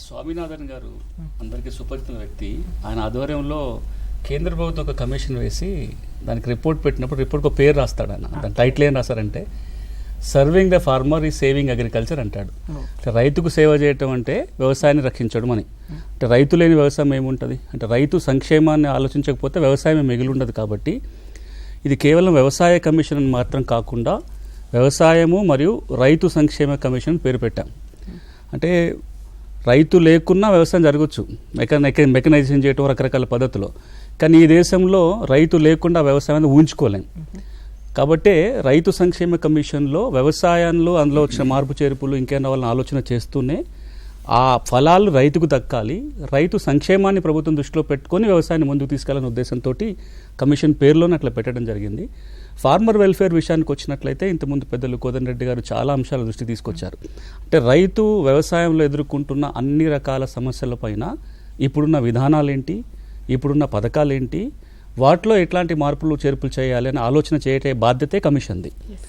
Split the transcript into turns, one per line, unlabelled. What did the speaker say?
స్వామినాథన్ గారు అందరికీ సుపరిచిత వ్యక్తి. ఆయన ఆధ్వర్యంలో కేంద్ర ప్రభుత్వం ఒక కమిషన్ వేసి దానికి రిపోర్ట్ పెట్టినప్పుడు రిపోర్ట్కి ఒక పేరు రాస్తాడు ఆయన. దాని టైటిల్ ఏం రాస్తారంటే సర్వింగ్ ద ఫార్మర్ ఈ సేవింగ్ అగ్రికల్చర్ అంటాడు. అంటే రైతుకు సేవ చేయటం అంటే వ్యవసాయాన్ని రక్షించడం అని. అంటే రైతు లేని వ్యవసాయం ఏముంటుంది? అంటే రైతు సంక్షేమాన్ని ఆలోచించకపోతే వ్యవసాయం మిగిలి ఉండదు కాబట్టి ఇది కేవలం వ్యవసాయ కమిషన్ అని మాత్రం కాకుండా వ్యవసాయము మరియు రైతు సంక్షేమ కమిషన్ పేరు పెట్టాం. అంటే రైతు లేకున్నా వ్యవసాయం జరగచ్చు. మెకానిక మెకనైజేషన్ చేయటం రకరకాల పద్ధతిలో. కానీ ఈ దేశంలో రైతు లేకుండా వ్యవసాయాన్ని ఊహించుకోలేం. కాబట్టే రైతు సంక్షేమ కమిషన్లో వ్యవసాయంలో అందులో వచ్చిన మార్పు చేర్పులు ఇంకేమైనా వాళ్ళని ఆలోచన చేస్తూనే ఆ ఫలాలు రైతుకు దక్కాలి రైతు సంక్షేమాన్ని ప్రభుత్వం దృష్టిలో పెట్టుకొని వ్యవసాయాన్ని ముందుకు తీసుకెళ్ళనే ఉద్దేశంతో కమిషన్ పేరులోనే అట్లా పెట్టడం జరిగింది. ఫార్మర్ వెల్ఫేర్ విషయానికి వచ్చినట్లయితే ఇంతకుముందు పెద్దలు కోదన్ రెడ్డి గారు చాలా అంశాల దృష్టి తీసుకొచ్చారు. అంటే రైతు వ్యవసాయంలో ఎదుర్కొంటున్న అన్ని రకాల సమస్యలపైన ఇప్పుడున్న విధానాలేంటి ఇప్పుడున్న పథకాలేంటి వాటిలో ఎట్లాంటి మార్పులు చేర్పులు చేయాలి అని ఆలోచన చేయటే బాధ్యతే కమిషన్ది.